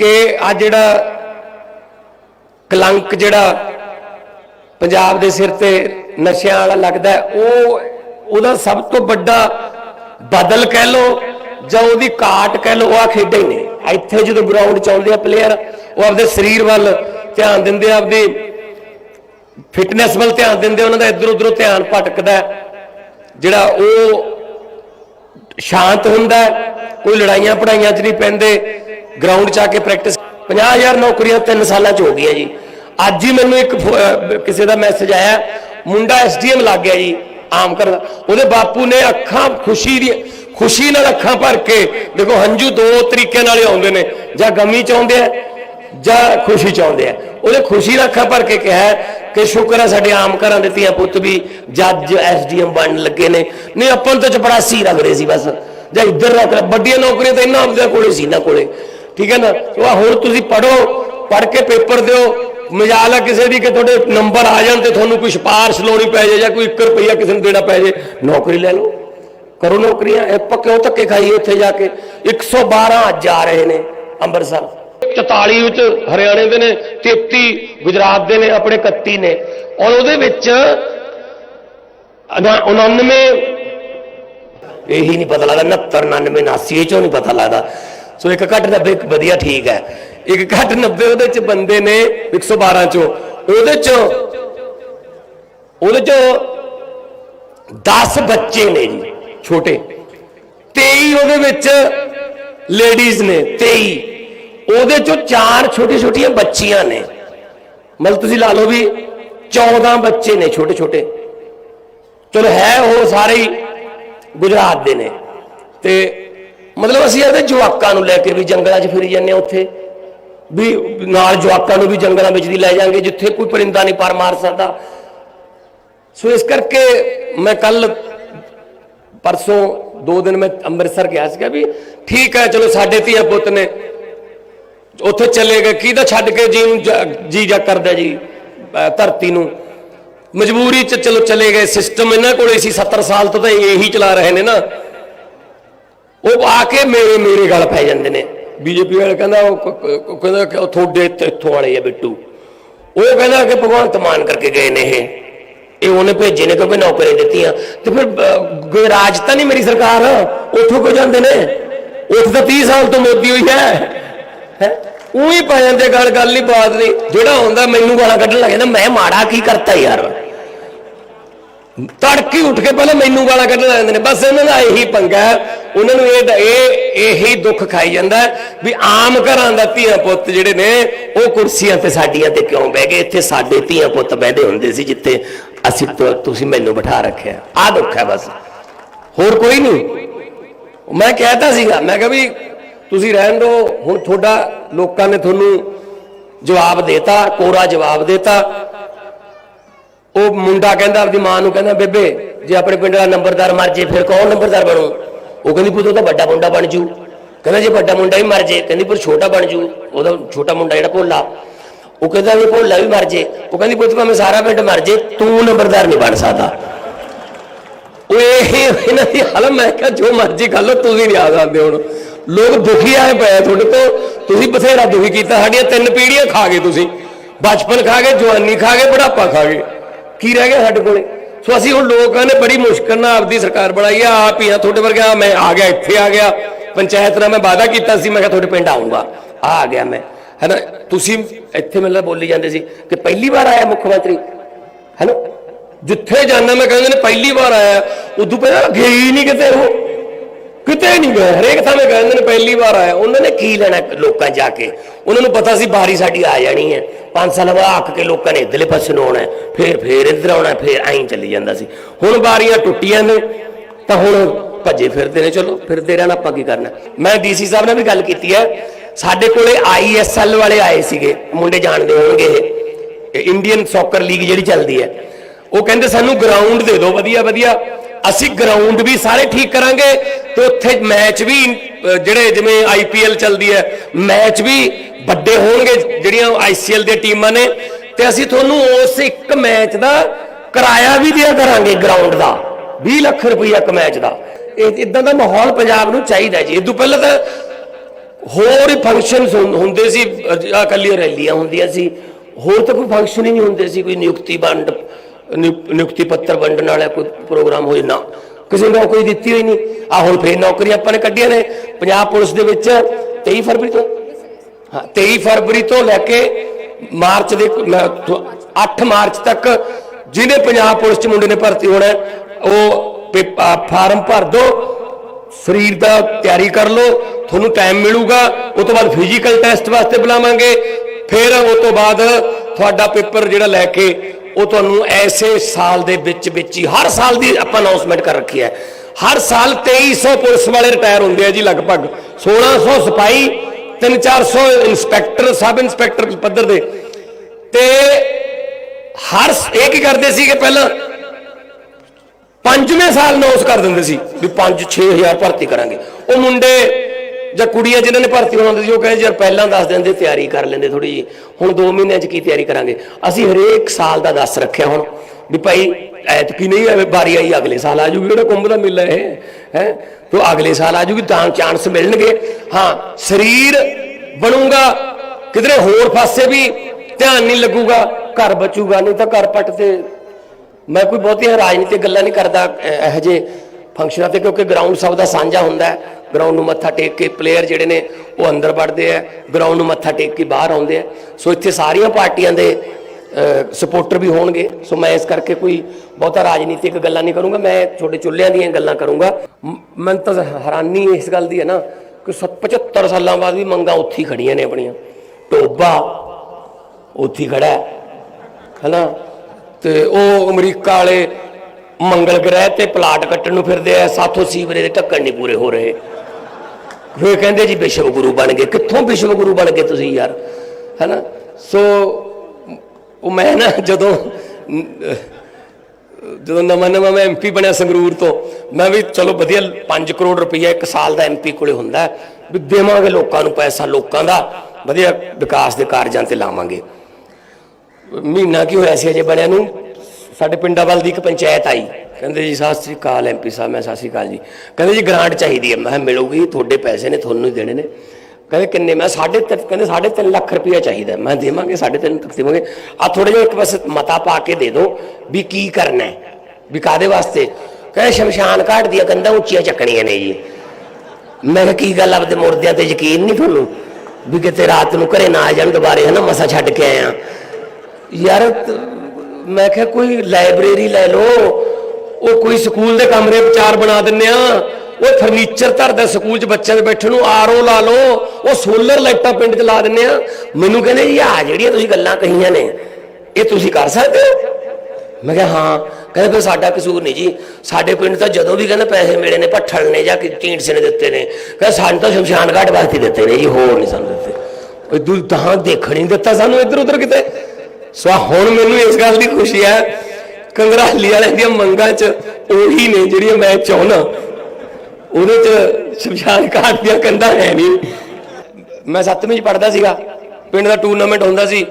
ਕਿ ਆ ਜਿਹੜਾ ਕਲੰਕ ਜਿਹੜਾ ਪੰਜਾਬ ਦੇ ਸਿਰ ਤੇ ਨਸ਼ਿਆਂ ਵਾਲਾ ਲੱਗਦਾ ਉਹ ਉਹਦਾ ਸਭ ਤੋਂ ਵੱਡਾ ਬਦਲ ਕਹਿ ਲੋ ਜਾਂ ਉਹਦੀ ਕਾਟ ਕਹਿ ਲੋ ਉਹ ਆ ਖੇਡਾਂ ਹੀ ਨੇ। ਇੱਥੇ ਜਦੋਂ ਗਰਾਊਂਡ 'ਚ ਆਉਂਦੇ ਆ ਪਲੇਅਰ ਉਹ ਆਪਦੇ ਸਰੀਰ ਵੱਲ ਧਿਆਨ ਦਿੰਦੇ ਆ, ਆਪਦੀ ਫਿਟਨੈਸ ਵੱਲ ਧਿਆਨ ਦਿੰਦੇ ਉਹਨਾਂ ਦਾ ਇੱਧਰ ਉੱਧਰੋਂ ਧਿਆਨ ਭਟਕਦਾ ਜਿਹੜਾ ਉਹ ਸ਼ਾਂਤ ਹੁੰਦਾ ਕੋਈ ਲੜਾਈਆਂ ਪੜਾਈਆਂ 'ਚ ਨਹੀਂ ਪੈਂਦੇ ਗਰਾਊਂਡ 'ਚ ਆ ਕੇ ਪ੍ਰੈਕਟਿਸ 50000 ਨੌਕਰੀਆਂ 3 ਸਾਲਾਂ 'ਚ ਹੋ ਗਈਆਂ ਜੀ। ਅੱਜ ਹੀ ਮੈਨੂੰ ਇੱਕ ਕਿਸੇ ਦਾ ਮੈਸੇਜ ਆਇਆ, ਮੁੰਡਾ ਐਸਡੀਐਮ ਲੱਗ ਗਿਆ ਜੀ, ਆਮ ਕਰ ਉਹਦੇ ਬਾਪੂ ਨੇ ਅੱਖਾਂ ਖੁਸ਼ੀ ਦੀ ਖੁਸ਼ੀ ਨਾਲ ਅੱਖਾਂ ਭਰ ਕੇ, ਦੇਖੋ ਹੰਝੂ ਦੋ ਤਰੀਕੇ ਨਾਲ ਆਉਂਦੇ ਨੇ। ਜਾਂ ਗਮੀ ਚ ਆਉਂਦੇ ਆ, ਜਾਂ ਖੁਸ਼ੀ ਚ ਆਉਂਦੇ ਆ। ਉਹਨੇ ਖੁਸ਼ੀ ਨਾਲ ਅੱਖਾਂ ਭਰ ਕੇ ਕਿਹਾ ਕਿ ਸ਼ੁਕਰ ਹੈ ਸਾਡੇ ਆਮ ਘਰਾਂ ਦੇ ਧੀਆਂ ਪੁੱਤ ਵੀ ਜੱਜ ਐਸਡੀਐਮ ਬਣਨ ਲੱਗੇ ਨੇ। ਨਹੀਂ, ਆਪਾਂ ਨੂੰ ਤਾਂ ਚਪੜਾਸੀ ਲੱਗ ਰਹੇ ਸੀ ਬਸ। ਜਾਂ ਇੱਧਰ ਰੱਖ ਲੈ, ਵੱਡੀਆਂ ਨੌਕਰੀਆਂ ਤਾਂ ਇਹਨਾਂ ਆਪਦੇ ਕੋਲੇ ਸੀ ਨਾ ਕੋਲੇ। ਠੀਕ ਹੈ ਨਾ? ਉਹ ਹੁਣ ਤੁਸੀਂ ਪੜੋ ਪੜ ਕੇ ਪੇਪਰ ਦਿਓ। ਮਜਾਲ ਆ ਕਿਸੇ ਦੀ ਕਿ ਤੁਹਾਡੇ ਨੰਬਰ ਆ ਜਾਣ ਤੇ ਤੁਹਾਨੂੰ ਕੋਈ ਸਿਫਾਰਿਸ਼ ਲਾਉਣੀ ਪੈ ਜਾਏ ਜਾਂ ਕੋਈ 1 ਰੁਪਈਆ ਕਿਸੇ ਨੂੰ ਦੇਣਾ ਪੈ ਜਾਏ। ਨੌਕਰੀ ਲੈ ਲਓ। ਕਰੋ ਨੌਕਰੀਆਂ ਆਪਾਂ ਕਿਉਂ ਧੱਕੇ ਖਾਈਏ ਉੱਥੇ ਜਾ ਕੇ। 112 ਅੱਜ ਆ ਰਹੇ ਨੇ ਅੰਮ੍ਰਿਤਸਰ। 44 ਵਿੱਚ ਹਰਿਆਣੇ ਦੇ ਨੇ 33 ਗੁਜਰਾਤ ਦੇ ਨੇ, ਆਪਣੇ 31 ਨੇ। ਔਰ ਉਹਦੇ ਵਿੱਚ 99 ਇਹੀ ਨਹੀਂ ਪਤਾ ਲੱਗਦਾ 69 99 89 ਇਹ ਚੋਂ ਨਹੀਂ ਪਤਾ ਲੱਗਦਾ। ਸੋ ਇੱਕ ਘੱਟ 90 ਇੱਕ ਵਧੀਆ ਠੀਕ ਹੈ। ਇੱਕ ਘੱਟ 90 ਉਹਦੇ ਚ ਬੰਦੇ ਨੇ 112 ਚੋਂ। ਉਹਦੇ ਚੋਂ ਉਹਦੇ ਚੋਂ 10 ਬੱਚੇ ਨੇ ਜੀ, ਛੋਟੇ। 23 ਉਹਦੇ ਵਿੱਚ ਲੇਡੀਜ਼ ਨੇ 23 ਉਹਦੇ ਚੋਂ ਚਾਰ ਛੋਟੇ ਛੋਟੀਆਂ ਬੱਚੀਆਂ ਨੇ। ਮਤਲਬ ਤੁਸੀਂ ਲਾ ਲਓ ਵੀ 14 ਬੱਚੇ ਨੇ ਛੋਟੇ ਛੋਟੇ ਚਲੋ ਹੈ ਉਹ ਸਾਰੇ ਹੀ ਗੁਜਰਾਤ ਦੇ ਨੇ। ਤੇ ਮਤਲਬ ਅਸੀਂ ਇਹਦੇ ਜਵਾਕਾਂ ਨੂੰ ਲੈ ਕੇ ਵੀ ਜੰਗਲਾਂ 'ਚ ਫਿਰੀ ਜਾਂਦੇ ਹਾਂ ਉੱਥੇ। ਵੀ ਨਾਲ ਜਵਾਕਾਂ ਨੂੰ ਵੀ ਜੰਗਲਾਂ ਵਿੱਚ ਦੀ ਲੈ ਜਾਾਂਗੇ, ਜਿੱਥੇ ਕੋਈ ਪਰਿੰਦਾ ਨਹੀਂ ਪਰ ਮਾਰ ਸਕਦਾ। ਸੋ ਇਸ ਕਰਕੇ ਮੈਂ ਕੱਲ ਪਰਸੋਂ ਦੋ ਦਿਨ ਮੈਂ ਅੰਮ੍ਰਿਤਸਰ ਗਿਆ ਸੀਗਾ ਵੀ ਠੀਕ ਹੈ, ਚਲੋ ਸਾਡੇ ਧੀਆ ਪੁੱਤ ਨੇ ਉੱਥੇ ਚਲੇ ਗਏ। ਕਿਹਦਾ ਛੱਡ ਕੇ ਜੀ ਨੂੰ ਜੀ ਜਾ ਕਰਦਾ ਜੀ ਧਰਤੀ ਨੂੰ। ਮਜਬੂਰੀ ਚ ਚਲੋ ਚਲੇ ਗਏ। ਸਿਸਟਮ ਇਹਨਾਂ ਕੋਲੇ ਸੀ 70 ਸਾਲ ਤੋਂ ਤਾਂ ਇਹੀ ਚਲਾ ਰਹੇ ਨੇ ਨਾ। ਉਹ ਆ ਕੇ ਮੇਰੇ ਮੇਰੇ ਗੱਲ ਪੈ ਜਾਂਦੇ ਨੇ। ਬੀਜੇਪੀ ਵਾਲੇ ਕਹਿੰਦਾ ਉਹ ਕਹਿੰਦਾ ਕਿ ਉਹ ਤੁਹਾਡੇ ਇੱਥੋਂ ਵਾਲੇ ਆ ਬਿੱਟੂ। ਉਹ ਕਹਿੰਦਾ ਕਿ ਭਗਵੰਤ ਮਾਨ ਕਰਕੇ ਗਏ ਨੇ ਇਹ। ਇਹ ਉਹਨੇ ਭੇਜੇ ਨੇ ਕਿਉਂਕਿ ਨੌਕਰੀ ਦਿੱਤੀਆਂ। ਤੇ ਫਿਰ ਅਹ, ਕੋਈ ਤਾਂ ਨਹੀਂ ਮੇਰੀ ਸਰਕਾਰ? ਉੱਥੋਂ ਕਿਉਂ ਜਾਂਦੇ ਨੇ? ਉੱਥੇ ਤਾਂ 30 ਸਾਲ ਤੋਂ ਮੋਦੀ ਹੋਈ ਹੈ। ਹੈ? ਉਹੀ ਪੈ ਜਾਂਦੇ ਗੱਲ ਗੱਲ ਨਹੀਂ ਬਾਤ ਨਹੀਂ। ਜਿਹੜਾ ਹੁੰਦਾ ਮੈਨੂੰ ਗਾਲਾਂ ਕੱਢਣ ਲੱਗ ਜਾਂਦਾ ਮੈਂ ਮਾੜਾ ਕੀ ਕਰਤਾ ਯਾਰ? ਤੜਕੀ ਉੱਠ ਕੇ ਪਹਿਲਾਂ ਮੈਨੂੰ ਗਾਲਾਂ ਕੱਢਣ ਲੱਗ ਜਾਂਦੇ ਨੇ। ਬਸ ਇਹਨਾਂ ਦਾ ਇਹੀ ਪੰਗਾ ਉਹਨਾਂ ਨੂੰ ਇਹ ਇਹ, ਇਹੀ ਦੁੱਖ ਖਾਈ ਜਾਂਦਾ ਵੀ ਆਮ ਘਰਾਂ ਦਾ ਧੀਆਂ ਪੁੱਤ ਜਿਹੜੇ ਨੇ, ਉਹ ਕੁਰਸੀਆਂ ਤੇ ਸਾਡੀਆਂ ਤੇ ਕਿਉਂ ਬਹਿ ਗਏ? ਇੱਥੇ ਸਾਡੇ ਧੀਆਂ ਪੁੱਤ ਬਹਿਦੇ ਹੁੰਦੇ ਸੀ ਜਿੱਥੇ ਅਸੀਂ ਤੁਸੀਂ ਮੈਨੂੰ ਬਿਠਾ ਰੱਖਿਆ। ਆਹ ਦੁੱਖ ਹੈ ਬਸ। ਹੋਰ ਕੋਈ ਨਹੀਂ। ਮੈਂ ਕਹਿਤਾ ਸੀਗਾ, ਮੈਂ ਕਿਹਾ ਵੀ ਤੁਸੀਂ ਰਹਿਣ ਦਿਓ ਹੁਣ ਤੁਹਾਡਾ ਲੋਕਾਂ ਨੇ ਤੁਹਾਨੂੰ ਜਵਾਬ ਦੇਤਾ, ਕੋਰਾ ਜਵਾਬ ਦੇਤਾ। ਉਹ ਮੁੰਡਾ ਕਹਿੰਦਾ, ਆਪਦੀ ਮਾਂ ਨੂੰ ਕਹਿੰਦਾ, ਬੇਬੇ, ਜੇ ਆਪਣੇ ਪਿੰਡ ਦਾ ਨੰਬਰਦਾਰ ਮਰ ਜੇ, ਫਿਰ ਕੌਣ ਨੰਬਰਦਾਰ ਬਣੂ? ਉਹ ਕਹਿੰਦੀ, ਪੁੱਤ, ਉਹ ਤਾਂ ਵੱਡਾ ਮੁੰਡਾ ਬਣ ਜੂ। ਕਹਿੰਦਾ, ਜੇ ਵੱਡਾ ਮੁੰਡਾ ਹੀ ਮਰ ਜੇ, ਕਹਿੰਦੀ ਪਰ ਛੋਟਾ ਬਣ ਜੂ। ਉਹਦਾ ਛੋਟਾ ਮੁੰਡਾ ਜਿਹੜਾ ਭੋਲਾ, ਉਹ ਕਹਿੰਦਾ ਵੀ ਭੋਲਾ ਵੀ ਮਰ ਜੇ। ਉਹ ਕਹਿੰਦੀ, ਪੁੱਤ, ਭਾਵੇਂ ਸਾਰਾ ਪਿੰਡ ਮਰ ਜੇ, ਤੂੰ ਨੰਬਰਦਾਰ ਨਹੀਂ ਬਣ ਸਕਦਾ। ਉਹ ਇਹ ਇਹਨਾਂ ਦੀ ਹਾਲਤ ਮੈਂ ਕਿਹਾ, ਜੋ ਮਰਜ਼ੀ ਕਰ ਲਓ, ਤੁਸੀਂ ਨਹੀਂ ਆ ਸਕਦੇ ਹੁਣ। ਲੋਕ ਦੁਖੀ ਆਏ ਪਏ ਤੁਹਾਡੇ ਤੋਂ। ਤੁਸੀਂ ਬਥੇਰਾ ਦੁਖੀ ਕੀਤਾ, ਸਾਡੀਆਂ ਤਿੰਨ ਪੀੜ੍ਹੀਆਂ ਖਾ ਗਏ ਤੁਸੀਂ। ਬਚਪਨ ਖਾ ਗਏ, ਜਵਾਨੀ ਖਾ ਗਏ, ਬੁਢਾਪਾ ਖਾ ਗਏ। ਕੀ ਰਹਿ ਗਿਆ ਸਾਡੇ ਕੋਲੇ? ਸੋ ਅਸੀਂ ਹੁਣ ਲੋਕਾਂ ਨੇ ਬੜੀ ਮੁਸ਼ਕਲ ਨਾਲ ਆਪਦੀ ਸਰਕਾਰ ਬਣਾਈ ਆ। ਆਪ ਹੀ ਆ ਤੁਹਾਡੇ ਵਰਗਾ। ਮੈਂ ਆ ਗਿਆ, ਇੱਥੇ ਆ ਗਿਆ। ਪੰਚਾਇਤ ਨਾਲ ਮੈਂ ਵਾਅਦਾ ਕੀਤਾ ਸੀ। ਮੈਂ ਕਿਹਾ ਤੁਹਾਡੇ ਪਿੰਡ ਆਉਂਗਾ ਆ ਆ ਗਿਆ ਮੈਂ। ਹੈਨਾ? ਤੁਸੀਂ ਇੱਥੇ ਮੈਨੂੰ ਬੋਲੀ ਜਾਂਦੇ ਸੀ ਕਿ ਪਹਿਲੀ ਵਾਰ ਆਇਆ ਮੁੱਖ ਮੰਤਰੀ। ਹੈਨਾ? ਜਿੱਥੇ ਜਾਣਾ ਮੈਂ ਕਹਿੰਦੇ ਨੇ ਪਹਿਲੀ ਵਾਰ ਆਇਆ। ਉਦੋਂ ਪਹਿਲਾਂ ਗਈ ਨਹੀਂ ਕਿਤੇ ਉਹ। ਕਿਤੇ ਨਹੀਂ ਗਏ। ਹਰੇਕ ਥਾਂ ਕਹਿੰਦੇ ਨੇ ਪਹਿਲੀ ਵਾਰ ਆਇਆ। ਉਹਨਾਂ ਨੇ ਕੀ ਲੈਣਾ ਲੋਕਾਂ ਜਾ ਕੇ? ਉਹਨਾਂ ਨੂੰ ਪਤਾ ਸੀ ਬਾਰੀ ਸਾਡੀ ਆ ਜਾਣੀ ਹੈ। ਪੰਜ ਸਾਲ ਬਾਅਦ ਆਕ ਕੇ ਲੋਕਾਂ ਨੇ ਇਧਰਲੇ ਪਾਸੇ ਨੂੰ ਆਉਣਾ ਹੈ, ਫਿਰ ਫਿਰ ਇੱਧਰ ਆਉਣਾ ਹੈ, ਫਿਰ ਐਂ ਚੱਲੀ ਜਾਂਦਾ ਸੀ। ਹੁਣ ਬਾਰੀਆਂ ਟੁੱਟੀਆਂ ਨੇ ਤਾਂ ਹੁਣ ਭੱਜੇ ਫਿਰਦੇ ਨੇ ਚਲੋ ਫਿਰਦੇ ਰਹਿਣਾ ਆਪਾਂ ਕੀ ਕਰਨਾ। ਮੈਂ ਡੀਸੀ ਸਾਹਿਬ ਨਾਲ ਵੀ ਗੱਲ ਕੀਤੀ ਹੈ ਸਾਡੇ ਕੋਲੇ ਆਈਐਸਐਲ ਵਾਲੇ ਆਏ ਸੀਗੇ ਮੁੰਡੇ ਜਾਣਦੇ ਹੋਣਗੇ ਇਹ। ਇੰਡੀਅਨ ਸੌਕਰ ਲੀਗ ਜਿਹੜੀ ਚੱਲਦੀ ਹੈ। ਉਹ ਕਹਿੰਦੇ ਸਾਨੂੰ ਗਰਾਊਂਡ ਦੇ ਦਿਓ ਵਧੀਆ ਵਧੀਆ। ਅਸੀਂ ਗਰਾਊਂਡ ਵੀ ਸਾਰੇ ਠੀਕ ਕਰਾਂਗੇ ਤੇ ਉੱਥੇ ਮੈਚ ਵੀ ਜਿਹੜੇ ਜਿਵੇਂ ਆਈਪੀਐਲ ਚੱਲਦੀ ਹੈ, ਮੈਚ ਵੀ ਵੱਡੇ ਹੋਣਗੇ ਜਿਹੜੀਆਂ ਆਈਸੀਐਲ ਦੀਆਂ ਟੀਮਾਂ ਨੇ। ਤੇ ਅਸੀਂ ਤੁਹਾਨੂੰ ਉਸ ਇੱਕ ਮੈਚ ਦਾ ਕਿਰਾਇਆ ਵੀ ਦਿਆ ਕਰਾਂਗੇ ਗਰਾਊਂਡ ਦਾ 20 ਲੱਖ ਰੁਪਈਆ ਇੱਕ ਮੈਚ ਦਾ। ਇਹ ਇਦਾਂ ਦਾ ਮਾਹੌਲ ਪੰਜਾਬ ਨੂੰ ਚਾਹੀਦਾ ਜੀ। ਇਹ ਤੋਂ ਪਹਿਲਾਂ ਤਾਂ ਹੋਰ ਫੰਕਸ਼ਨ ਹੁੰਦੇ ਸੀ ਆ ਰੈਲੀਆਂ ਹੁੰਦੀਆਂ ਸੀ। ਹੋਰ ਤਾਂ ਕੋਈ ਫੰਕਸ਼ਨ ਹੀ ਨਹੀਂ ਹੁੰਦੇ ਸੀ, ਕੋਈ ਨਿਯੁਕਤੀ ਵੰਡ, ਨਿਯੁ- ਨਿਯੁਕਤੀ ਪੱਤਰ ਵੰਡਣ ਵਾਲਾ ਕੋਈ ਪ੍ਰੋਗਰਾਮ ਹੋਏ ਨਾ। ਕਿਸੇ ਨੂੰ ਨੌਕਰੀ ਦਿੱਤੀ ਹੋਈ ਨਹੀਂ। ਆ ਹੁਣ ਫੇਰ ਨੌਕਰੀ ਆਪਾਂ ਨੇ ਕੱਢੀਆਂ ਨੇ। ਪੰਜਾਬ ਪੁਲਿਸ ਦੇ ਵਿੱਚ 23 ਫਰਵਰੀ ਤੋਂ? ਹਾਂ 23 ਫਰਵਰੀ ਤੋਂ ਲੈ ਕੇ ਮਾਰਚ ਦੇ 8 ਮਾਰਚ ਤੱਕ ਜਿਹਨੇ ਪੰਜਾਬ ਪੁਲਿਸ ਚ ਮੁੰਡੇ ਨੇ ਭਰਤੀ ਹੋਣਾ ਉਹ ਪੇਪ- ਫਾਰਮ ਭਰ ਦਿਓ ਸਰੀਰ ਦਾ ਤਿਆਰੀ ਕਰ ਲਓ, ਤੁਹਾਨੂੰ ਟਾਈਮ ਮਿਲੂਗਾ ਉਸ ਤੋਂ ਬਾਅਦ ਫਿਜ਼ੀਕਲ ਟੈਸਟ ਵਾਸਤੇ ਬੁਲਾਵਾਂਗੇ, ਫਿਰ ਉਸ ਤੋਂ ਬਾਅਦ ਤੁਹਾਡਾ ਪੇਪਰ ਜਿਹੜਾ ਲੈ ਕੇ ਉਹ ਤੁਹਾਨੂੰ ਐਸੇ ਸਾਲ ਦੇ ਵਿੱਚ ਵਿੱਚ ਹੀ, ਹਰ ਸਾਲ ਦੀ ਆਪਾਂ ਅਨਾਉਂਸਮੈਂਟ ਕਰ ਰੱਖੀ ਹੈ। ਹਰ ਸਾਲ 2300 ਪੁਲਿਸ ਵਾਲੇ ਰਿਟਾਇਰ ਹੁੰਦੇ ਆ ਜੀ ਲਗਭਗ। 1600 ਸਿਪਾਹੀ 3-400 ਇੰਸਪੈਕਟਰ, ਸਬ ਇੰਸਪੈਕਟਰ ਪੱਧਰ ਦੇ। ਤੇ ਹਰ ਇਹ ਕੀ ਕਰਦੇ ਸੀ ਕਿ ਪਹਿਲਾਂ? ਪੰਜਵੇਂ ਸਾਲ ਅਨਾਉਂਸ ਕਰ ਦਿੰਦੇ ਸੀ ਵੀ 5-6000 ਭਰਤੀ ਕਰਾਂਗੇ। ਉਹ ਮੁੰਡੇ ਜਾਂ ਕੁੜੀਆਂ ਜਿਨ੍ਹਾਂ ਨੇ ਭਰਤੀ ਹੋਣਾ ਹੁੰਦੀ ਸੀ, ਉਹ ਕਹਿੰਦੇ ਯਾਰ ਪਹਿਲਾਂ ਦੱਸ ਦਿੰਦੇ, ਤਿਆਰੀ ਕਰ ਲੈਂਦੇ ਥੋੜੀ ਜੀ ਹੁਣ 2 ਮਹੀਨਿਆਂ 'ਚ ਕੀ ਤਿਆਰੀ ਕਰਾਂਗੇ? ਅਸੀਂ ਹਰੇਕ ਸਾਲ ਦਾ ਦੱਸ ਰੱਖਿਆ ਹੁਣ। ਵੀ ਭਾਈ, ਐਤਕੀ ਨਹੀਂ ਐਵੇਂ ਬਾਰੀ ਆਈ, ਅਗਲੇ ਸਾਲ ਆ ਜੂਗੀ, ਜਿਹੜਾ ਕੁੰਭ ਦਾ ਮੇਲਾ ਇਹ, ਹੈ? ਤੋ ਅਗਲੇ ਸਾਲ ਆ ਜੂਗੀ, ਤਾਂ ਚਾਂਸ ਮਿਲਣਗੇ। ਹਾਂ, ਸਰੀਰ ਬਣੂਗਾ, ਕਿਧਰੇ ਹੋਰ ਪਾਸੇ ਵੀ ਧਿਆਨ ਨਹੀਂ ਲੱਗੂਗਾ, ਘਰ ਬਚੂਗਾ, ਨਹੀਂ ਤਾਂ ਘਰ ਪੱਟ ਤੇ ਮੈਂ ਕੋਈ ਬਹੁਤੀਆਂ ਰਾਜਨੀਤਿਕ ਗੱਲਾਂ ਨਹੀਂ ਕਰਦਾ, ਅਹ, ਇਹੋ ਜਿਹੇ ਫੰਕਸ਼ਨਾਂ ਤੇ, ਕਿਉਂਕਿ ਗਰਾਊਂਡ ਸਭ ਦਾ ਸਾਂਝਾ ਹੁੰਦਾ ਗਰਾਊਂਡ ਨੂੰ ਮੱਥਾ ਟੇਕ ਕੇ ਪਲੇਅਰ ਜਿਹੜੇ ਨੇ, ਉਹ ਅੰਦਰ ਵੜਦੇ ਆ ਗਰਾਊਂਡ ਨੂੰ ਮੱਥਾ ਟੇਕ ਕੇ ਬਾਹਰ ਆਉਂਦੇ ਆ ਸੋ ਇੱਥੇ ਸਾਰੀਆਂ ਪਾਰਟੀਆਂ ਦੇ ਸਪੋਰਟਰ ਵੀ ਹੋਣਗੇ। ਸੋ ਮੈਂ ਇਸ ਕਰਕੇ ਕੋਈ ਬਹੁਤਾ ਰਾਜਨੀਤਿਕ ਗੱਲਾਂ ਨਹੀਂ ਕਰੂੰਗਾ। ਮੈਂ ਛੋਟੇ ਚੁੱਲ੍ਹਿਆਂ ਦੀਆਂ ਗੱਲਾਂ ਕਰੂੰਗਾ। ਮ- ਮੈਨੂੰ ਤਾਂ ਹੈਰਾਨੀ ਇਸ ਗੱਲ ਦੀ ਹੈ ਨਾ ਕਿ 75 ਸਾਲਾਂ ਬਾਅਦ ਵੀ ਮੰਗਾਂ ਉੱਥੇ ਖੜੀਆਂ ਨੇ ਆਪਣੀਆਂ। ਟੋਬਾ ਉੱਥੇ ਹੀ ਖੜਾ ਹੈ। ਹਨਾ? ਤੇ ਉਹ ਅਮਰੀਕਾ ਵਾਲੇ ਮੰਗਲ ਗ੍ਰਹਿ ਤੇ ਪਲਾਟ ਕੱਟਣ ਨੂੰ ਫਿਰਦੇ ਆ, ਸਾਥੋਂ ਸੀਵਰੇ ਦੇ ਢੱਕਣ ਨਹੀਂ ਪੂਰੇ ਹੋ ਰਹੇ। ਫਿਰ ਕਹਿੰਦੇ ਜੀ ਵਿਸ਼ਵ ਗੁਰੂ ਬਣ ਗਏ। ਕਿੱਥੋਂ ਵਿਸ਼ਵ ਗੁਰੂ ਬਣ ਗਏ ਤੁਸੀਂ ਯਾਰ? ਹਨਾ? ਸੋ ਉਹ ਮੈਂ ਨਾ ਜਦੋਂ ਜਦੋਂ ਨਵਾਂ ਨਵਾਂ ਮੈਂ ਐਮਪੀ ਬਣਿਆ ਸੰਗਰੂਰ ਤੋਂ, ਮੈਂ ਵੀ ਚਲੋ ਵਧੀਆ 5 ਕਰੋੜ ਰੁਪਈਆ ਇੱਕ ਸਾਲ ਦਾ ਐਮਪੀ ਕੋਲੇ ਹੁੰਦਾ ਵੀ ਦੇਵਾਂਗੇ ਲੋਕਾਂ ਨੂੰ ਪੈਸਾ, ਲੋਕਾਂ ਦਾ ਵਧੀਆ ਵਿਕਾਸ ਦੇ ਕਾਰਜਾਂ ਤੇ ਲਾਵਾਂਗੇ। ਮਹੀਨਾ ਕੀ ਹੋਇਆ ਸੀ ਅਜੇ ਬਣਿਆ ਨੂੰ? ਸਾਡੇ ਪਿੰਡਾਂ ਵੱਲ ਦੀ ਇੱਕ ਪੰਚਾਇਤ ਆਈ, ਕਹਿੰਦੇ ਜੀ, ਸਤਿ ਸ੍ਰੀ ਅਕਾਲ ਐਮਪੀ ਸਾਹਿਬ, ਮੈਂ ਸਤਿ ਸ੍ਰੀ ਅਕਾਲ ਜੀ। ਕਹਿੰਦੇ ਜੀ, ਗ੍ਰਾਂਟ ਚਾਹੀਦੀ ਹੈ। ਮੈਂ ਕਿਹਾ, ਮਿਲੂਗੀ, ਤੁਹਾਡੇ ਪੈਸੇ ਨੇ, ਤੁਹਾਨੂੰ ਹੀ ਦੇਣੇ ਨੇ। ਕਹਿੰਦੇ ਕਿੰਨੇ, ਮੈਂ ਸਾਢੇ ਤਿੰਨ, ਕਹਿੰਦੇ ਸਾਢੇ ਤਿੰਨ ਲੱਖ ਰੁਪਇਆ ਚਾਹੀਦਾ। ਮੈਂ ਦੇਵਾਂਗੇ, ਸਾਢੇ ਤਿੰਨ ਤੱਕ ਦੇਵਾਂਗੇ। ਆ ਥੋੜੇ ਜਿਹਾ ਇੱਕ ਬਸ ਮਤਾ ਪਾ ਕੇ ਦੇ ਦਿਓ ਵੀ ਕੀ ਕਰਨਾ ਹੈ, ਵੀ ਕਾਦੇ ਵਾਸਤੇ? ਕਹਿੰਦੇ ਸ਼ਮਸ਼ਾਨ ਘਾਟ ਦੀਆਂ ਕੰਧਾਂ ਉੱਚੀਆਂ ਚੱਕਣੀਆਂ ਨੇ ਜੀ। ਮੈਂ ਕਿਹਾ, ਕੀ ਗੱਲ ਆਪਦੇ ਮੁਰਦਿਆਂ ਤੇ ਯਕੀਨ ਨਹੀਂ ਤੁਹਾਨੂੰ? ਵੀ ਕਿਤੇ ਰਾਤ ਨੂੰ ਘਰੇ ਨਾ ਆ ਜਾਣ ਦੁਬਾਰੇ, ਹਨਾ, ਮਸਾ ਛੱਡ ਕੇ ਆਇਆ ਯਾਰ, ਮੈਂ ਕਿਹਾ, ਕੋਈ ਲਾਇਬ੍ਰੇਰੀ ਲੈ ਲਓ। ਉਹ ਕੋਈ ਸਕੂਲ ਦੇ ਕਮਰੇ ਵਿਚਾਰ ਬਣਾ ਦਿੰਨੇ ਆ ਉਹ ਫਰਨੀਚਰ ਧਰਦਾ ਸਕੂਲ 'ਚ ਬੱਚਿਆਂ ਦੇ ਬੈਠਣ ਨੂੰ ਆਰਓ ਲਾ ਲਓ, ਉਹ ਸੋਲਰ ਲਾਈਟਾਂ ਪਿੰਡ 'ਚ ਲਾ ਦਿੰਨੇ ਆ। ਮੈਨੂੰ ਕਹਿੰਦੇ ਜੀ ਆ ਜਿਹੜੀਆਂ ਤੁਸੀਂ ਗੱਲਾਂ ਕਹੀਆਂ ਨੇ, ਇਹ ਤੁਸੀਂ ਕਰ ਸਕਦੇ ਹੋ? ਮੈਂ ਕਿਹਾ, ਹਾਂ। ਕਹਿੰਦੇ, ਫਿਰ ਸਾਡਾ ਕਸੂਰ ਨਹੀਂ ਜੀ। ਸਾਡੇ ਪਿੰਡ ਤਾਂ ਜਦੋਂ ਵੀ ਕਹਿੰਦੇ ਪੈਸੇ ਮਿਲੇ ਨੇ, ਭੱਠਲ ਨੇ ਜਾਂ ਕਿ ਨੇ ਦਿੱਤੇ ਨੇ, ਕਹਿੰਦੇ ਸਾਨੂੰ ਤਾਂ ਸ਼ਮਸ਼ਾਨ ਘਾਟ ਵਾਸਤੇ ਦਿੱਤੇ ਨੇ ਜੀ, ਹੋਰ ਨਹੀਂ ਸਾਨੂੰ ਦਿੱਤੇ। ਇਦੋਂ ਤਾਂ ਦੇਖਣ ਹੀ ਨਹੀਂ ਦਿੱਤਾ ਸਾਨੂੰ ਇੱਧਰ ਉੱਧਰ ਕਿਤੇ। ਸੋ ਹੁਣ ਮੈਨੂੰ ਇਸ ਗੱਲ ਦੀ ਖੁਸ਼ੀ ਹੈ, ਕੰਗਰਾਲੀ ਵਾਲਿਆਂ ਦੀਆਂ ਮੰਗਾਂ 'ਚ ਉਹੀ ਨੇ ਜਿਹੜੀਆਂ ਮੈਂ ਚਾਹੁੰਦਾ। ਉਹਦੇ 'ਚ ਸ਼ਮਸ਼ਾਨ ਘਾਟ ਦੀਆਂ ਕੰਧਾਂ ਹੈ ਨਹੀਂ। ਮੈਂ ਸੱਤਵੀਂ 'ਚ ਪੜਦਾ ਸੀਗਾ। ਪਿੰਡ ਦਾ ਟੂਰਨਾਮੈਂਟ ਹੁੰਦਾ ਸੀ।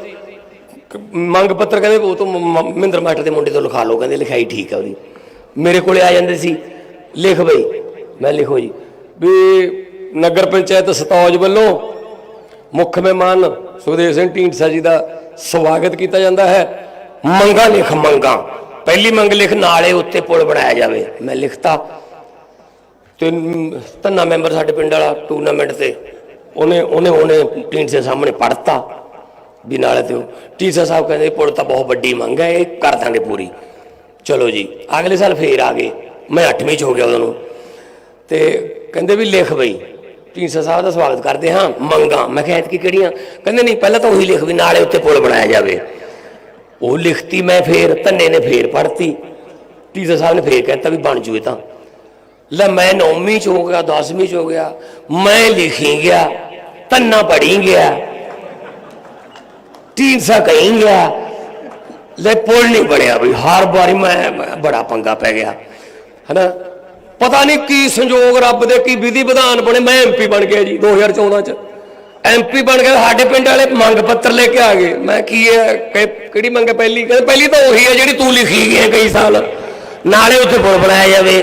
ਮੰਗ ਪੱਤਰ ਕਹਿੰਦੇ ਉਹ ਤੋਂ ਮਹਿੰਦਰ ਮਾਸਟਰ ਦੇ ਮੁੰਡੇ ਤੋਂ ਲਿਖਾ ਲਓ, ਕਹਿੰਦੇ ਲਿਖਾਈ ਠੀਕ ਆ ਉਹਦੀ। ਮੇਰੇ ਕੋਲੇ ਆ ਜਾਂਦੇ ਸੀ। ਲਿਖ ਬਈ। ਮੈਂ ਲਿਖੋ ਜੀ। ਵੀ ਨਗਰ ਪੰਚਾਇਤ ਸਤੌਜ ਵੱਲੋਂ ਮੁੱਖ ਮਹਿਮਾਨ ਸੁਖਦੇਵ ਸਿੰਘ ਢੀਂਡਸਾ ਜੀ ਦਾ ਸਵਾਗਤ ਕੀਤਾ ਜਾਂਦਾ ਹੈ। ਮੰਗਾ ਲਿਖ ਮੰਗਾ। ਪਹਿਲੀ ਮੰਗ ਲਿਖ, ਨਾਲੇ ਉੱਤੇ ਪੁਲ ਬਣਾਇਆ ਜਾਵੇ। ਮੈਂ ਲਿਖਤਾ। ਤੇ ਨ- ਧੰਨਾ ਮੈਂਬਰ ਸਾਡੇ ਪਿੰਡ ਵਾਲਾ ਟੂਰਨਾਮੈਂਟ ਤੇ ਉਹਨੇ ਉਹਨੇ ਉਹਨੇ ਢੀਂਡਸੇ ਸਾਹਮਣੇ ਪੜਤਾ ਵੀ ਨਾਲੇ ਤੇ ਟੀਸਾ ਸਾਹਿਬ ਕਹਿੰਦੇ ਪੁਲ ਤਾਂ ਬਹੁਤ ਵੱਡੀ ਮੰਗ ਹੈ, ਇਹ ਕਰ ਦਾਂਗੇ ਪੂਰੀ। ਚਲੋ ਜੀ, ਅਗਲੇ ਸਾਲ ਫੇਰ ਆ ਗਏ। ਮੈਂ 8ਵੀਂ ਚ ਹੋ ਗਿਆ ਉਦੋਂ ਨੂੰ। ਤੇ ਕਹਿੰਦੇ ਵੀ ਲਿਖ ਬਈ ਢੀਂਡਸਾ ਸਾਹਿਬ ਦਾ ਸਵਾਗਤ ਕਰਦੇ ਹਾਂ, ਮੰਗਾ। ਮੈਂ ਕਿਹਾ ਐਤਕੀ ਕਿਹੜੀਆਂ? ਕਹਿੰਦੇ ਨਹੀਂ, ਪਹਿਲਾਂ ਤਾਂ ਉਹੀ ਲਿਖ ਵੀ ਨਾਲੇ ਉੱਤੇ ਪੁਲ ਬਣਾਇਆ ਜਾਵੇ। ਉਹ ਲਿਖਤੀ ਮੈਂ ਫੇਰ, ਧੰਨੇ ਨੇ ਫੇਰ ਪੜਤੀ ਟੀਚਰ ਸਾਹਿਬ ਨੇ ਫੇਰ ਕਹਿਤਾ ਵੀ ਬਣ ਜੂਏ ਤਾਂ। ਲੈ ਮੈਂ ਨੌਵੀਂ ਚ ਹੋ ਗਿਆ 10ਵੀਂ ਚ ਹੋ ਗਿਆ, ਮੈਂ ਲਿਖੀ ਗਿਆ ਧੰਨਾ ਪੜੀ ਗਿਆ ਟੀਚਰ ਕਹੀਂ ਗਿਆ, ਲੈ ਪੁਲ ਨਹੀਂ ਬਣਿਆ ਵੀ, ਹਰ ਵਾਰੀ ਮੈਂ ਬੜਾ ਪੰਗਾ ਪੈ ਗਿਆ, ਹਨਾ? ਪਤਾ ਨਹੀਂ ਕੀ ਸੰਜੋਗ ਰੱਬ ਦੇ, ਕੀ ਵਿਧੀ ਵਿਧਾਨ ਬਣੇ, ਮੈਂ ਐਮਪੀ ਬਣ ਗਿਆ ਜੀ 2014 ਚ। ਐਮਪੀ ਬਣ ਕੇ ਸਾਡੇ ਪਿੰਡ ਵਾਲੇ ਮੰਗ ਪੱਤਰ ਲੈ ਕੇ ਆ ਗਏ। ਮੈਂ ਕੀ ਹੈ ਕਿਹੜੀ ਮੰਗ ਪਹਿਲੀ, ਕਹਿੰਦੇ ਪਹਿਲੀ ਤਾਂ ਉਹੀ ਹੈ ਜਿਹੜੀ ਤੂੰ ਲਿਖੀ ਗਿਆ ਕਈ ਸਾਲ। ਨਾਲੇ ਉੱਥੇ ਪੁਲ ਬਣਾਇਆ ਜਾਵੇ।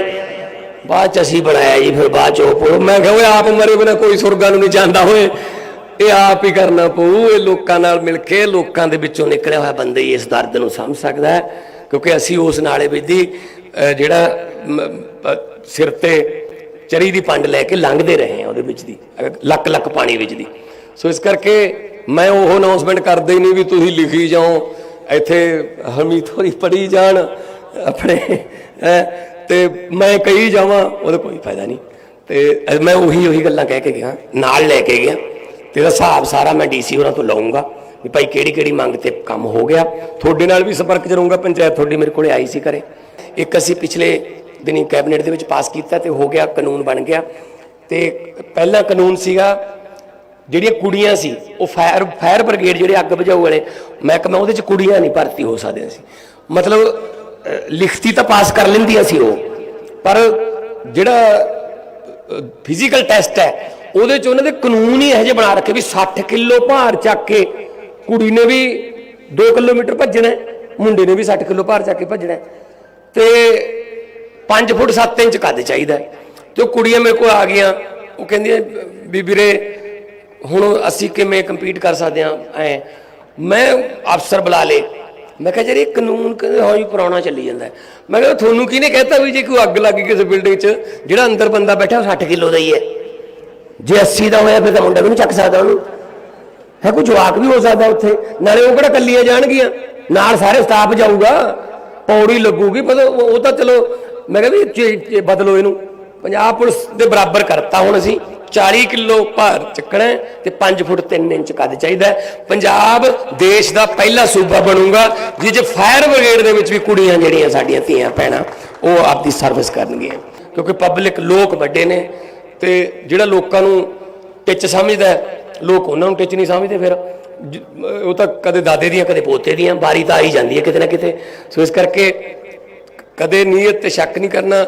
ਬਾਅਦ ਚ ਅਸੀਂ ਬਣਾਇਆ ਜੀ ਫਿਰ ਬਾਅਦ ਚ ਉਹ ਪੜੋ ਮੈਂ ਕਿਹਾ ਓਏ ਆਪ ਮਰੇ ਬਿਨਾ ਕੋਈ ਸੁਰਗਾਂ ਨੂੰ ਨਹੀਂ ਜਾਂਦਾ ਹੋਏ ਇਹ ਆਪ ਹੀ ਕਰਨਾ ਪਊ ਇਹ ਲੋਕਾਂ ਨਾਲ ਮਿਲ ਕੇ ਲੋਕਾਂ ਦੇ ਵਿੱਚੋਂ ਨਿਕਲਿਆ ਹੋਇਆ ਬੰਦਾ ਹੀ ਇਸ ਦਰਦ ਨੂੰ ਸਮਝ ਸਕਦਾ ਹੈ। ਕਿਉਂਕਿ ਅਸੀਂ ਉਸ ਨਾਲੇ ਵਿੱਚ ਜਿਹੜਾ ਸਿਰ ਤੇ ਚਰੀ ਦੀ ਪੰਡ ਲੈ ਕੇ ਲੰਘਦੇ ਰਹੇ ਆ ਉਹਦੇ ਵਿੱਚ ਦੀ ਲੱਕ ਲੱਕ ਪਾਣੀ ਵਿੱਚ ਦੀ। ਸੋ ਇਸ ਕਰਕੇ ਮੈਂ ਉਹ ਅਨਾਉਂਸਮੈਂਟ ਕਰਦੇ ਹੀ ਨਹੀਂ ਵੀ ਤੁਸੀਂ ਲਿਖੀ ਜਾਓ ਇੱਥੇ ਹਮੀਦ ਹੋਰੀ ਪੜੀ ਜਾਣ ਆਪਣੇ ਹੈਂ, ਤੇ ਮੈਂ ਕਹੀ ਜਾਵਾਂ, ਉਹਦਾ ਕੋਈ ਫਾਇਦਾ ਨਹੀਂ। ਤੇ ਮੈਂ ਉਹੀ ਉਹੀ ਗੱਲਾਂ ਕਹਿ ਕੇ ਗਿਆ, ਨਾਲ ਲੈ ਕੇ ਗਿਆ। ਤੇ ਇਹਦਾ ਹਿਸਾਬ ਸਾਰਾ ਮੈਂ ਡੀਸੀ ਹੋਰਾਂ ਤੋਂ ਲਵਾਂਗਾ ਵੀ ਭਾਈ ਕਿਹੜੀ ਕਿਹੜੀ ਮੰਗ ਤੇ ਕੰਮ ਹੋ ਗਿਆ। ਤੁਹਾਡੇ ਨਾਲ ਵੀ ਸੰਪਰਕ 'ਚ ਰਹੂੰਗਾ, ਪੰਚਾਇਤ ਤੁਹਾਡੀ ਮੇਰੇ ਕੋਲੇ ਆਈ ਸੀ ਕਰੇ ਇੱਕ ਅਸੀਂ ਪਿਛਲੇ ਦਿਨੀ ਕੈਬਨਿਟ ਦੇ ਵਿੱਚ ਪਾਸ ਕੀਤਾ ਤੇ ਹੋ ਗਿਆ, ਕਾਨੂੰਨ ਬਣ ਗਿਆ। ਤੇ ਪਹਿਲਾ ਕਾਨੂੰਨ ਸੀਗਾ, ਜਿਹੜੀਆਂ ਕੁੜੀਆਂ ਸੀ, ਉਹ ਫਾਇਰ ਫਾਇਰ ਬ੍ਰਿਗੇਡ ਜਿਹੜੇ ਅੱਗ ਬੁਝਾਊ ਵਾਲੇ, ਮੈਂ ਕਹਾਂ ਉਹਦੇ ਚ ਕੁੜੀਆਂ ਨਹੀਂ ਭਰਤੀ ਹੋ ਸਕਦੀਆਂ ਸੀ ਮਤਲਬ ਲਿਖਤੀ ਤਾਂ ਪਾਸ ਕਰ ਲੈਂਦੀਆਂ ਸੀ ਉਹ ਪਰ ਜਿਹੜਾ ਫਿਜ਼ੀਕਲ ਟੈਸਟ ਹੈ, ਉਹਦੇ ਚ ਉਹਨਾਂ ਦੇ ਕਾਨੂੰਨ ਹੀ ਇਹੋ ਜਿਹੇ ਬਣਾ ਰੱਖੇ ਵੀ 60 ਕਿਲੋ ਭਾਰ ਚੱਕ ਕੇ ਕੁੜੀ ਨੇ ਵੀ 2 ਕਿਲੋਮੀਟਰ ਭੱਜਣਾ ਮੁੰਡੇ ਨੇ ਵੀ 60 ਕਿਲੋ ਭਾਰ ਚੱਕ ਕੇ ਭੱਜਣਾ ਹੈ। ਤੇ 5 ਫੁੱਟ 7 ਇੰਚ ਕੱਦ ਚਾਹੀਦਾ ਹੈ। ਤੇ ਉਹ ਕੁੜੀਆਂ ਮੇਰੇ ਕੋਲ ਆ ਗਈਆਂ, ਉਹ ਕਹਿੰਦੀਆਂ, ਵੀ ਵੀਰੇ, ਹੁਣ ਅਸੀਂ ਕਿਵੇਂ ਕੰਪੀਟ ਕਰ ਸਕਦੇ ਹਾਂ, ਐ ਮੈਂ ਅਫਸਰ ਬੁਲਾ ਲੇ ਮੈਂ ਕਿਹਾ ਯਾਰ ਇਹ ਕਾਨੂੰਨ ਕਹਿੰਦੇ ਹਾਂ ਪੁਰਾਣਾ ਚੱਲੀ ਜਾਂਦਾ ਮੈਂ ਕਿਹਾ ਤੁਹਾਨੂੰ ਕਿਹਨੇ ਕਹਿਤਾ ਵੀ ਜੇ ਕੋਈ ਅੱਗ ਲੱਗ ਗਈ ਕਿਸੇ ਬਿਲਡਿੰਗ 'ਚ, ਜਿਹੜਾ ਅੰਦਰ ਬੰਦਾ ਬੈਠਾ ਉਹ 60 ਕਿਲੋ ਦਾ ਹੀ ਹੈ। ਜੇ 80 ਦਾ ਹੋਇਆ ਫਿਰ ਤਾਂ ਮੁੰਡਾ ਵੀ ਨਹੀਂ ਚੱਕ ਸਕਦਾ ਉਹਨੂੰ। ਹੈ ਕੋਈ ਜਵਾਕ ਵੀ ਹੋ ਸਕਦਾ ਉੱਥੇ? ਨਾਲੇ ਉਹ ਕਿਹੜਾ ਕੱਲੀਆਂ ਜਾਣਗੀਆਂ? ਨਾਲ ਸਾਰੇ ਸਟਾਫ ਜਾਊਗਾ। ਪੌੜੀ ਲੱਗੂਗੀ ਪਰ ਉਹ ਤਾਂ ਚਲੋ, ਮੈਂ ਕਿਹਾ ਵੀ ਬਦਲੋ ਇਹਨੂੰ। ਪੰਜਾਬ ਪੁਲਿਸ ਦੇ ਬਰਾਬਰ ਕਰਤਾ ਹੁਣ ਅਸੀਂ। 40 ਕਿਲੋ ਭਾਰ ਚੱਕਣਾ ਹੈ ਤੇ 5 ਫੁੱਟ 3 ਇੰਚ ਕੱਦ ਚਾਹੀਦਾ ਪੰਜਾਬ ਦੇਸ਼ ਦਾ ਪਹਿਲਾ ਸੂਬਾ ਬਣੂਗਾ, ਜਿਹ 'ਚ ਫਾਇਰ ਬ੍ਰਿਗੇਡ ਦੇ ਵਿੱਚ ਵੀ ਕੁੜੀਆਂ ਜਿਹੜੀਆਂ ਸਾਡੀਆਂ ਧੀਆਂ ਭੈਣਾਂ, ਉਹ ਆਪਦੀ ਸਰਵਿਸ ਕਰਨਗੀਆਂ। ਕਿਉਂਕਿ ਪਬਲਿਕ ਲੋਕ ਵੱਡੇ ਨੇ ਤੇ ਜਿਹੜਾ ਲੋਕਾਂ ਨੂੰ ਟਿੱਚ ਸਮਝਦਾ ਲੋਕ ਉਹਨਾਂ ਨੂੰ ਟਿੱਚ ਨਹੀਂ ਸਮਝਦੇ ਫਿਰ। ਉਹ ਤਾਂ ਕਦੇ ਦਾਦੇ ਦੀਆਂ, ਕਦੇ ਪੋਤੇ ਦੀਆਂ ਬਾਰੀ ਤਾਂ ਆਈ ਜਾਂਦੀ ਹੈ ਕਿਤੇ ਨਾ ਕਿਤੇ। ਸੋ ਇਸ ਕਰਕੇ ਕਦੇ ਨੀਅਤ ਤੇ ਸ਼ੱਕ ਨਹੀਂ ਕਰਨਾ,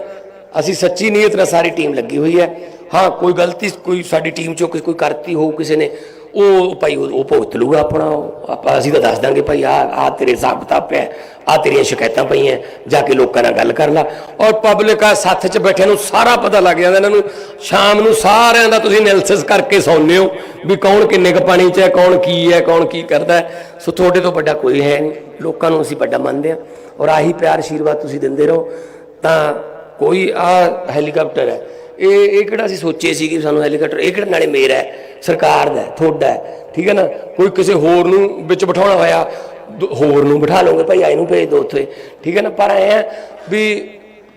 ਅਸੀਂ ਸੱਚੀ ਨੀਅਤ ਨਾਲ ਸਾਰੀ ਟੀਮ ਲੱਗੀ ਹੋਈ ਹੈ। ਹਾਂ, ਕੋਈ ਗਲਤੀ ਕੋਈ ਸਾਡੀ ਟੀਮ ਚੋਂ ਕੋਈ ਕਰਤੀ ਹੋਊ ਕਿਸੇ ਨੇ, ਉਹ ਭਾਈ ਉਹ ਭੁਗਤ ਲੂਗਾ ਆਪਣਾ, ਉਹ ਆਪਾਂ, ਅਸੀਂ ਤਾਂ ਦੱਸ ਦਾਂਗੇ ਭਾਈ ਆ ਆ ਤੇਰੇ ਹਿਸਾਬ ਕਿਤਾਬ ਪਿਆ ਆ ਤੇਰੀਆਂ ਸ਼ਿਕਾਇਤਾਂ ਪਈਆਂ, ਜਾ ਕੇ ਲੋਕਾਂ ਨਾਲ ਗੱਲ ਕਰ ਲੈ। ਔਰ ਪਬਲਿਕ ਆ ਸੱਥ 'ਚ ਬੈਠਿਆਂ ਨੂੰ ਸਾਰਾ ਪਤਾ ਲੱਗ ਜਾਂਦਾ ਇਹਨਾਂ ਨੂੰ, ਸ਼ਾਮ ਨੂੰ ਸਾਰਿਆਂ ਦਾ ਤੁਸੀਂ ਐਨਾਲਿਸਿਸ ਕਰਕੇ ਸੌਂਦੇ ਹੋ, ਵੀ ਕੌਣ ਕਿੰਨੇ ਕ ਪਾਣੀ 'ਚ ਹੈ, ਕੌਣ ਕੀ ਹੈ, ਕੌਣ ਕੀ ਕਰਦਾ ਸੋ ਤੁਹਾਡੇ ਤੋਂ ਵੱਡਾ ਕੋਈ ਹੈ ਨਹੀਂ, ਲੋਕਾਂ ਨੂੰ ਅਸੀਂ ਵੱਡਾ ਮੰਨਦੇ ਹਾਂ। ਔਰ ਆਹੀ ਪਿਆਰ ਆਸ਼ੀਰਵਾਦ ਤੁਸੀਂ ਦਿੰਦੇ ਰਹੋ, ਤਾਂ ਕੋਈ ਆ ਹੈਲੀਕਾਪਟਰ ਹੈ ਇਹ ਇਹ ਕਿਹੜਾ ਅਸੀਂ ਸੋਚੇ ਸੀ ਕਿ ਸਾਨੂੰ ਹੈਲੀਕਾਪਟਰ ਇਹ ਕਿਹੜਾ ਨਾਲੇ ਮੇਰਾ ਹੈ ਸਰਕਾਰ ਦਾ ਹੈ, ਤੁਹਾਡਾ ਠੀਕ ਹੈ ਨਾ? ਕੋਈ ਕਿਸੇ ਹੋਰ ਨੂੰ ਵਿੱਚ ਬਿਠਾਉਣਾ ਹੋਇਆ ਹੋਰ ਨੂੰ ਬਿਠਾ ਲਓਗੇ ਭਾਈ ਆ ਇਹਨੂੰ ਭੇਜ ਦਿਓ ਉੱਥੇ ਠੀਕ ਹੈ ਨਾ? ਪਰ ਐ ਵੀ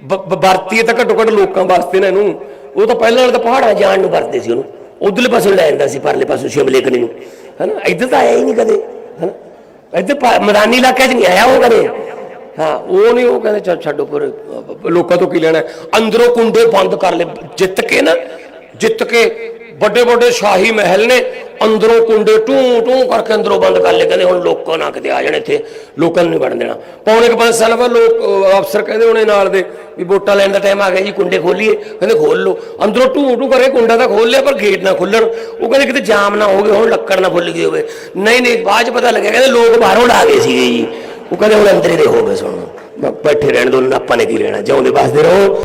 ਬ- ਵਰਤੀਏ ਤਾਂ ਘੱਟੋ ਘੱਟ ਲੋਕਾਂ ਵਾਸਤੇ ਨਾ ਇਹਨੂੰ। ਉਹ ਤਾਂ ਪਹਿਲਾਂ ਵਾਲੇ ਤਾਂ ਪਹਾੜਾਂ ਜਾਣ ਨੂੰ ਵਰਤਦੇ ਸੀ ਉਹਨੂੰ। ਉਧਰਲੇ ਪਾਸੋਂ ਲੈ ਜਾਂਦਾ ਸੀ ਪਰਲੇ ਪਾਸੋਂ ਸ਼ਿਮਲੇ ਕਨੀ ਨੂੰ? ਹੈਨਾ ਇੱਧਰ ਤਾਂ ਆਇਆ ਹੀ ਨਹੀਂ ਕਦੇ ਹੈਨਾ ਇੱਧਰ ਪਾ- ਮੈਦਾਨੀ ਇਲਾਕੇ 'ਚ ਨਹੀਂ ਆਇਆ ਉਹ ਕਦੇ। ਹਾਂ, ਉਹ ਨਹੀਂ, ਉਹ ਕਹਿੰਦੇ, ਚੱਲ ਛੱਡੋ ਪਰ ਲੋਕਾਂ ਤੋਂ ਕੀ ਲੈਣਾ ਅੰਦਰੋਂ ਕੁੰਡੇ ਬੰਦ ਕਰ ਲੈ ਜਿੱਤ ਕੇ ਨਾ, ਜਿੱਤ ਕੇ ਵੱਡੇ ਵੱਡੇ ਸ਼ਾਹੀ ਮਹਿਲ ਨੇ, ਅੰਦਰੋਂ ਕੁੰਡੇ ਟੂ ਟੂ ਕਰਕੇ ਅੰਦਰੋਂ ਬੰਦ ਕਰ ਲਏ, ਕਹਿੰਦੇ ਹੁਣ ਲੋਕਾਂ ਨਾ ਕਿਤੇ ਆ ਜਾਣ ਇੱਥੇ, ਲੋਕਾਂ ਨੂੰ ਨਹੀਂ ਵੜਨ ਦੇਣਾ। ਪੌਣੇ ਕੁ ਪੰਜ ਸਾਲ ਬਾਅਦ ਲੋਕ ਅਫਸਰ ਕਹਿੰਦੇ ਹੋਣੇ ਨਾਲ ਦੇ ਵੀ ਵੋਟਾਂ ਲੈਣ ਦਾ ਟਾਈਮ ਆ ਗਿਆ ਜੀ, ਕੁੰਡੇ ਖੋਲੀਏ, ਕਹਿੰਦੇ ਖੋਲ ਲਓ। ਅੰਦਰੋਂ ਟੂ ਟੂ ਕਰਕੇ ਕੁੰਡਾ ਤਾਂ ਖੋਲ ਲਿਆ, ਪਰ ਗੇਟ ਨਾ ਖੁੱਲਣ। ਉਹ ਕਹਿੰਦੇ ਕਿਤੇ ਜਾਮ ਨਾ ਹੋਵੇ, ਹੁਣ ਲੱਕੜ ਨਾ ਫੁੱਲ ਗਈ ਹੋਵੇ। ਨਹੀਂ ਨਹੀਂ, ਬਾਅਦ ਚ ਪਤਾ ਲੱਗਿਆ, ਕਹਿੰਦੇ ਲੋਕ ਬਾਹਰੋਂ ਲਾ ਗਏ ਸੀਗੇ ਜੀ। ਉਹ ਕਹਿੰਦੇ ਹੁਣ ਅੰਦਰ ਦੇ ਹੋ ਗਏ ਹੁਣ। ਬੈਠੇ ਰਹਿਣ ਦੋ ਆਪਾਂ ਨੇ ਕੀ ਲੈਣਾ, ਜਿਉਂਦੇ ਵਸਦੇ ਰਹੋ।